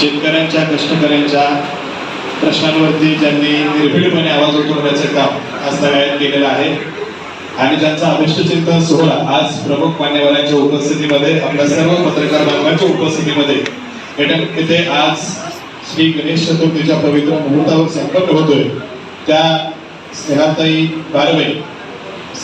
शेतकऱ्यांच्या कष्टकऱ्यांच्या प्रश्नांवरती ज्यांनी निर्भीडपणे आवाज उठवण्याचं काम आज सगळ्यात केलेलं आहे. आणि त्यांचा अभिष्टचिंतन सोहळा आज प्रमुख मान्यवरांच्या उपस्थितीमध्ये आपल्या सर्व पत्रकार बांधवांच्या उपस्थितीमध्ये येथे- आज श्री गणेश चतुर्थीच्या पवित्र मुहूर्तावर संपन्न होतोय. त्या स्नेहाताई बारवे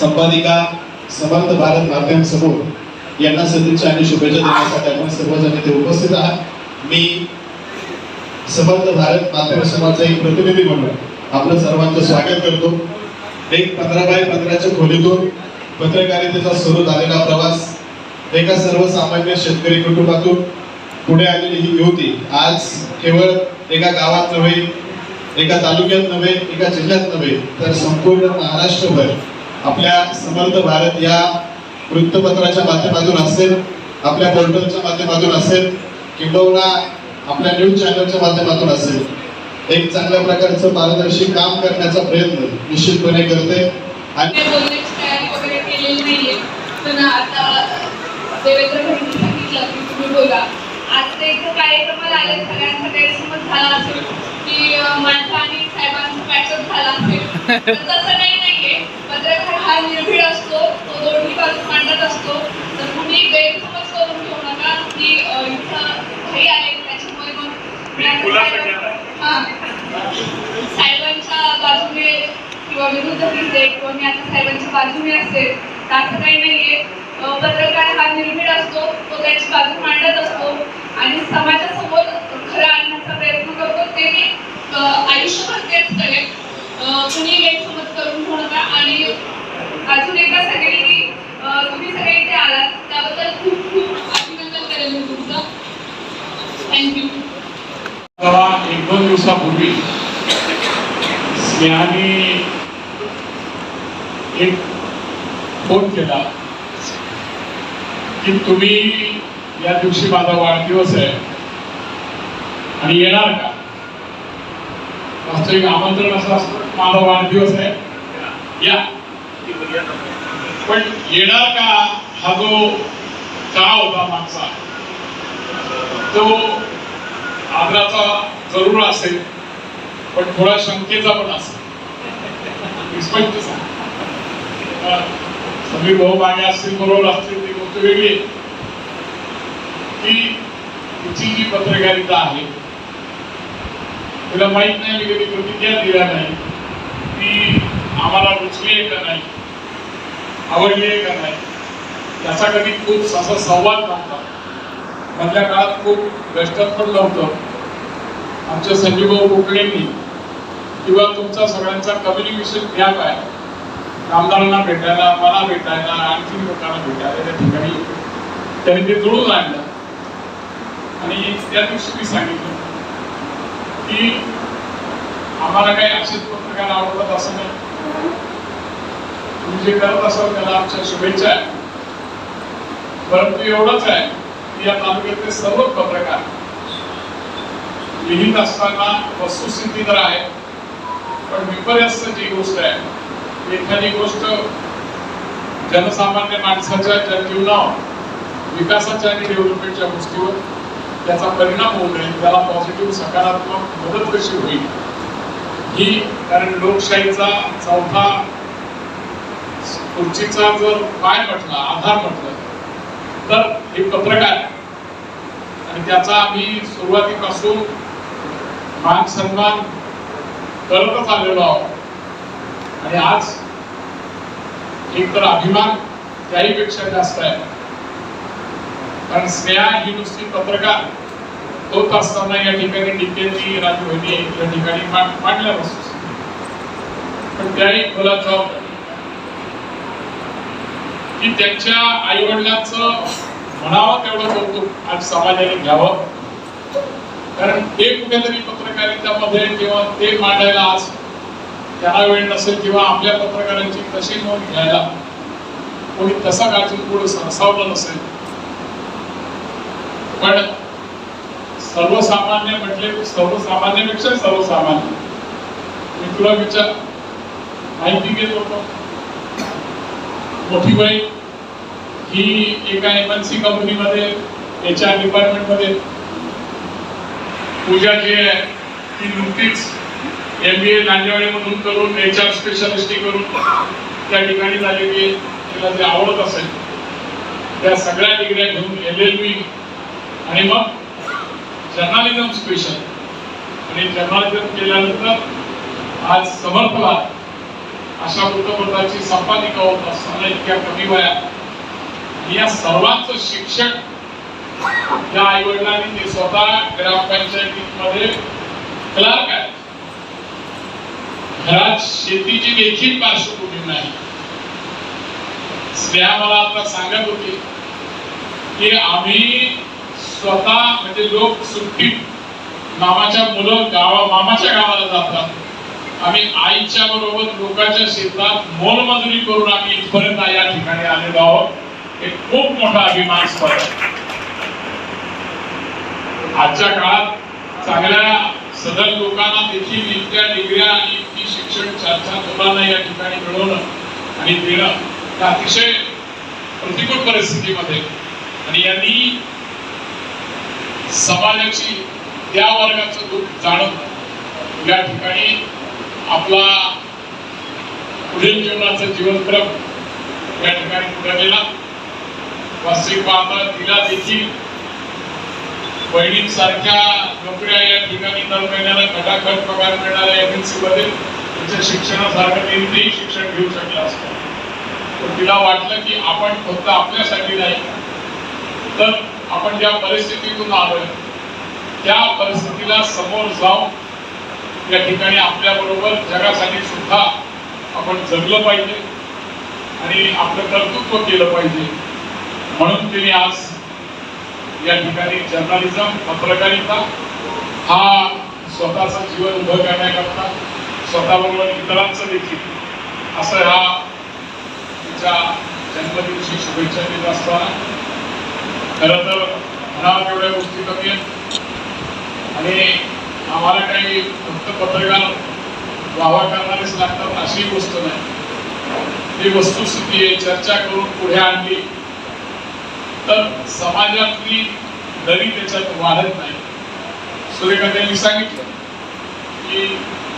संपादिका समर्थ भारत माध्यम समूह यांना सदिच्छा आणि शुभेच्छा देण्यासाठी आपण सर्वजण इथे उपस्थित आहात. मी समर्थ भारत माध्यम समाजाचा एक प्रतिनिधी म्हणून आपलं सर्वांचं स्वागत करतो. एक पंधरा बाय पंधराच्या खोलीतून पत्रकारितेचा सुरू झालेला प्रवास एका सर्वसामान्य शेतकरी कुटुंबातून पुढे आलेली ही युवती आज केवळ एका गावात नव्हे एका तालुक्यात नव्हे एका जिल्ह्यात नव्हे तर संपूर्ण महाराष्ट्रभर आपल्या समर्थ भारत या वृत्तपत्राच्या माध्यमातून असेल आपल्या पोर्टलच्या माध्यमातून असेल किंबहुना आपल्या न्यूज चॅनलच्या माध्यमातून असेल. एक चांगल्या प्रकारचं पारदर्शी काम करण्याचा प्रयत्न निश्चितपणे करते. आणि काही बोलण्याची तयारी वगैरे केलेली नाहीये पण आता देवेंद्र भाईंनी सांगितलं की तुम्ही बोला आज ते इथं कार्यक्रमाला आले सगळ्यांचा गैरसमज झाला असेल की माझा आणि साहेबांचा पॅचअप झाला असेल तसं काही नाहीये. पत्रकार हा निर्भीड असतो तो दोन्ही बाजू मांडत असतो. तर तुम्ही गैरसमज करून घेऊ नका की इथं भाई आले त्याच्यामुळे मग हा. साहेबांच्या बाजूने किंवा विरुद्ध दिसते किंवा मी आता साहेबांच्या बाजूने असेल तर असं काही नाहीये. पत्रकार हा निर्भीड असतो तो त्याची बाजू मांडत असतो. आणि समाजासमोर करण्याचा प्रयत्न करतो. ते मी आयुष्यभर तेच करेन. कुणी गैरसमज करून घेऊ नका. आणि अजून एकदा सांगेल की तुम्ही सगळे इथे आलात. त्याबद्दल खूप खूप अभिनंदन करेल मी तुमचं. थँक्यू एक दोन दिवसापूर्वी स्नेहाने एक फोन केला की तुम्ही या दिवशी माझा वाढदिवस आहे. आणि येणार का? वास्तविक आमंत्रण असं असतं. माझा वाढदिवस आहे. या. पण येणार का हा जो काळ होता मागचा? तो आदराचा जरूर असेल पण थोडा शंकेचा पण असेल. स्पष्ट सगळी भाऊ मागे असतील बरोबर असतील ती गोष्ट वेगळी की तिची जी पत्रकारिता आहे तुला माहीत नाही मी कधी प्रतिज्ञा दिल्या नाही. ती आम्हाला रुचली आहे का नाही? आवडली आहे का नाही? त्याचा कधी खूप असा संवाद नव्हता. मधल्या काळात खूप वेस्टर्न पण नव्हतं. आमच्या संजीवभाऊ कोकणेंनी किंवा तुमचा सगळ्यांचा कम्युनिकेशन गॅप आहे आमदारांना भेटायला मला भेटायला आणखी लोकांना भेटायला त्या ठिकाणी. त्यांनी ते जुळून आणलं. आणि त्या दिवशी मी सांगितलं की आम्हाला काही असेच पत्रकार आवडत असं नाही. तुम्ही जे करत असाल त्याला आमच्या शुभेच्छा आहे. परंतु एवढंच आहे की या तालुक्यातले सर्व पत्रकार लिहित असताना वस्तुस्थिती तर आहे पण विपर्यस्त जी गोष्ट आहे. एखादी गोष्ट जनसामान्य माणसाच्या जनजीवनावर विकासाच्या आणि डेव्हलपमेंटच्या गोष्टीवर त्याचा परिणाम होऊ नये त्याला पॉझिटिव्ह सकारात्मक मदत कशी होईल? ही कारण लोकशाहीचा चौथा खुर्चीचा जर पाय म्हटला आधार म्हटलं तर हे पत्रकार आणि त्याचा आम्ही सुरुवातीपासून मान सन्मान करतच आलेलो आहोत. आणि आज एक तर अभिमान त्याहीपेक्षा जास्त आहे. कारण स्नेहा ही नुसती पत्रकार. होत असताना या ठिकाणी. डिकेंनी राजू या ठिकाणी मांडल्या वस्तू पण त्याही खोला जबाबदारी की त्यांच्या आई वडिलांचं म्हणावं तेवढं कौतुक आज समाजाने घ्यावं. कारण ते कुठेतरी पत्रकारितामध्ये किंवा ते मांडायला आज त्याला वेळ नसेल किंवा आपल्या पत्रकारांची कशी नोंद घ्यायला कोणी तसा गाजून पुढे सरसावलं नसेल पण सर्वसामान्य म्हटले सर्वसामान्यपेक्षा सर्वसामान्य. मी तुला विचार माहिती घेत होतो. मोठी बाई ही एका एम एन सी कंपनीमध्ये एच आर डिपार्टमेंटमध्ये पूजा जी आहे ती नुकतीच एम बी ए नांदेवाडीमधून करून एच आर स्पेशालिस्टी करून त्या ठिकाणी झालेली आहे. तिला जे आवडत असेल त्या सगळ्या डिग्र्या घेऊन एल एल बी आणि मग जर्नालिझम स्पेशल आणि जर्नालिझम केल्यानंतर आज समर्थला अशा वृत्तपत्राची संपादिका होत असताना इतक्या कमी वयात या सर्वांचं शिक्षण या आई वडिलांनी ते स्वतः ग्रामपंचायतीमध्ये क्लार्क आहे घरात शेतीची देखील पार्श्वभूमी नाही. स्नेहा मला आता सांगत होती की आम्ही स्वतः म्हणजे लोक सुट्टीत मामाच्या मुलं गावा मामाच्या गावाला जातात. आम्ही आईच्या बरोबर लोकांच्या शेतात मोलमजुरी करून आम्ही इथपर्यंत या ठिकाणी आलेलो आहोत. एक खूप मोठा अभिमान आहे आजच्या काळात चांगल्या सदर लोकांना देखील इतक्या डिग्र्या आणि इतकी शिक्षण चार चार मुलांना या ठिकाणी मिळवणं आणि देणं अतिशय प्रतिकूल परिस्थितीमध्ये. आणि यांनी समाजाची त्या वर्गाचं दुःख जाणून या ठिकाणी आपला पुढील जीवनाचा जीवनक्रम या ठिकाणी पुढे गेला वास्तविक पाहता तिला देखील बहिणींसारख्या नोकऱ्या या ठिकाणी दर महिन्याला खटाखट पगार मिळणाऱ्या एजन्सी मध्ये तिच्या शिक्षणासारखं नेमकेही शिक्षण घेऊ शकलं असतं. पण तिला वाटलं की आपण फक्त आपल्यासाठी नाही तर आपण ज्या परिस्थितीतून आलोय त्या परिस्थितीला समोर जाऊन या ठिकाणी आपल्या बरोबर जगासाठी सुद्धा आपण जगलं पाहिजे आणि आपलं कर्तृत्व केलं पाहिजे. म्हणून तिने आज या ठिकाणी जर्नलिझम पत्रकारिता हा स्वतःचं जीवन उभं करण्याकरता स्वतःबरोबर इतरांचं देखील असं ह्या तिच्या जन्मदिवशी शुभेच्छा देत असताना खरं तर म्हणावं तेवढ्या गोष्टी कमी आहेत. आणि आम्हाला काही फक्त पत्रकार वावा करणारेच लागतात अशी गोष्ट नाही. ही वस्तुस्थिती आहे चर्चा करून पुढे आणली तर समाजातली दरी त्याच्यात वाढत नाही. सुरेखा त्यांनी सांगितलं की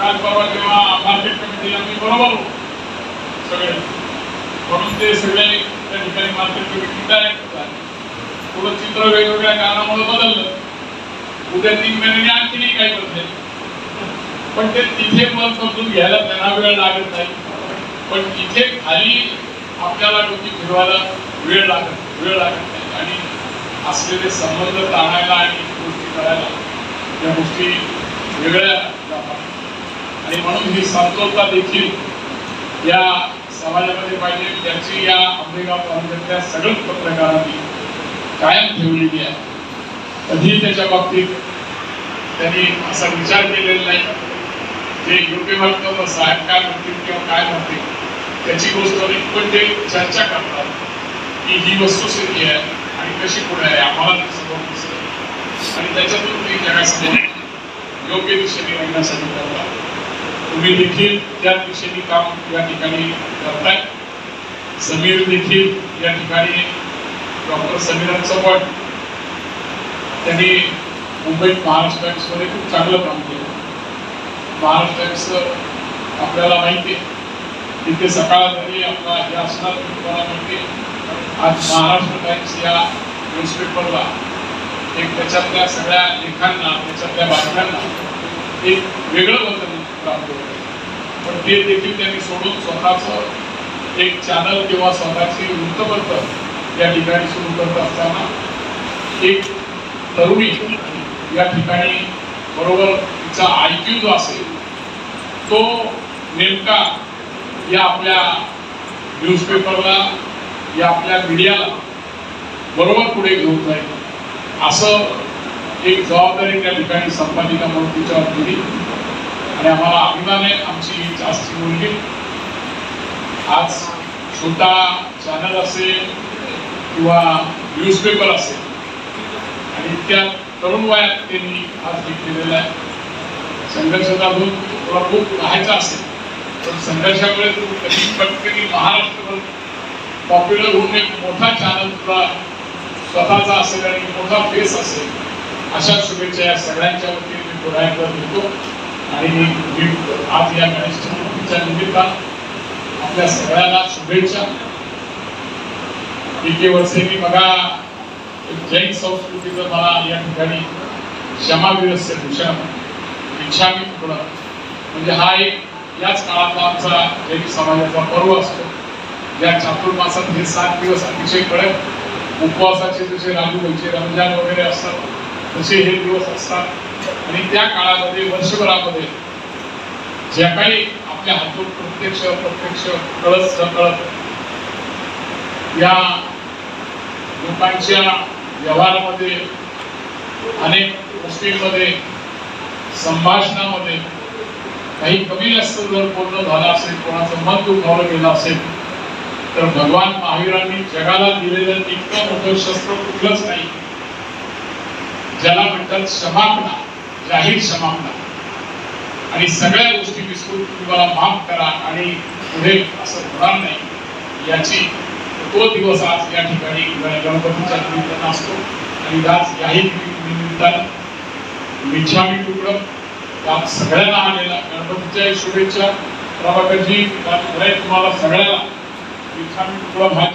काल परवा जेव्हा मार्केट कमिटीला मी बरोबर होतो सगळे. म्हणून ते सगळे त्या ठिकाणी मार्केट कमिटी डायरेक्ट झाले थोडं चित्र वेगवेगळ्या कारणामुळे बदललं. उद्या तीन महिन्यांनी आणखीनही काय बदलेल. पण ते तिथे मत समजून घ्यायला त्यांना वेळ लागत नाही. पण तिथे खाली आपल्याला डोकी फिरवायला वेळ लागत वेळ लागत नाही. आणि असलेले संबंध ताणायला आणि गोष्टी करायला या गोष्टी वेगळ्या जातात. आणि म्हणून ही समतोलता देखील या समाजामध्ये पाहिजे. त्याची या आंबेगाव तालुक्यातल्या सगळ्याच पत्रकारांनी कायम ठेवलेली आहे. कधीही त्याच्या बाबतीत त्यांनी असा विचार केलेला नाही. जे योग्य वाटतं साहेब काय म्हणतील किंवा काय म्हणतील त्याची गोष्ट नाही पण ते चर्चा करतात की ही वस्तुस्थिती आहे आणि कशी पुढे आहे आम्हाला ते समोर आणि त्याच्यातून ते जगासमोर योग्य दिशेने नेण्यासाठी करतात. तुम्ही देखील त्या दिशेने काम या ठिकाणी करताय. समीर देखील या ठिकाणी डॉक्टर समीरांचं पण. त्यांनी मुंबईत महाराष्ट्र टाइम्समध्ये खूप चांगलं काम केलं. महाराष्ट्र टाइम्स आपल्याला माहिती आहे तिथे सकाळ आपला हे असणार तुम्हाला माहिती आज महाराष्ट्र टाइम्स या न्यूजपेपरला एक त्याच्यातल्या सगळ्या लेखांना त्याच्यातल्या बातम्यांना एक वेगळं वजन प्राप्त होतं पण ते देखील त्यांनी सोडून स्वतःचं एक चॅनल किंवा स्वतःची वृत्तपत्र या ठिकाणी सुरू करत असताना एक तरुणी या ठिकाणी बरोबर तिचा आयक्यू जो असेल तो नेमका या आपल्या न्यूजपेपरला या आपल्या मीडियाला बरोबर पुढे घेऊन जाईल. असं एक जबाबदारी त्या ठिकाणी संपादिका म्हणून तिच्यावर दिली आणि आम्हाला अभिमान आहे आमची जास्ती मुलगी आज छोटा चॅनल असेल किंवा न्यूजपेपर असेल. आणि इतक्या तरुण वयात त्यांनी आज हे आहे. संघर्षाचा संघर्षातून तुला खूप राहायचा असेल पण संघर्षामुळे तू कधी पटकनी महाराष्ट्रभर पॉप्युलर होऊन एक मोठा चॅनल तुला स्वतःचा असेल आणि मोठा फेस असेल अशा शुभेच्छा या सगळ्यांच्या वतीने मी पुन्हा एकदा देतो आणि मी आज या गणेश चतुर्थीच्या निमित्तानं आपल्या सगळ्यांना शुभेच्छा. पीके मी बघा. जैन संस्कृतीचं मला या ठिकाणी क्षमाविरस्य भूषण इच्छामी तुकडं म्हणजे हा एक याच काळातला आमचा जैन समाजाचा पर्व असतो. या चातुर्मासात हे सात दिवस अतिशय कडक उपवासाचे जसे राजू व्हायचे रमजान वगैरे असतात तसे हे दिवस असतात. आणि त्या काळामध्ये वर्षभरामध्ये ज्या काही आपल्या हातून प्रत्यक्ष प्रत्यक्ष कळत सकळत या लोकांच्या व्यवहारामध्ये अनेक गोष्टींमध्ये संभाषणामध्ये काही कमी जास्त जर पूर्ण झालं असेल कोणाचं मत दुखावलं गेलं असेल तर भगवान महावीरांनी जगाला दिलेलं इतकं मोठं शस्त्र कुठलंच नाही. ज्याला म्हणतात क्षमापणा जाहीर क्षमापणा. आणि सगळ्या गोष्टी विसरून तुम्हाला माफ करा आणि पुढे असं होणार नाही याची तो दिवस आज या ठिकाणी गणपतीच्या निमित्तानं असतो. आणि आज याही निमित्तानं मिच्छामी तुकडं या सगळ्यांना आलेला गणपतीच्या शुभेच्छा. प्रभाकरजी तुम्हाला सगळ्यांना मिच्छामी तुकडं भाग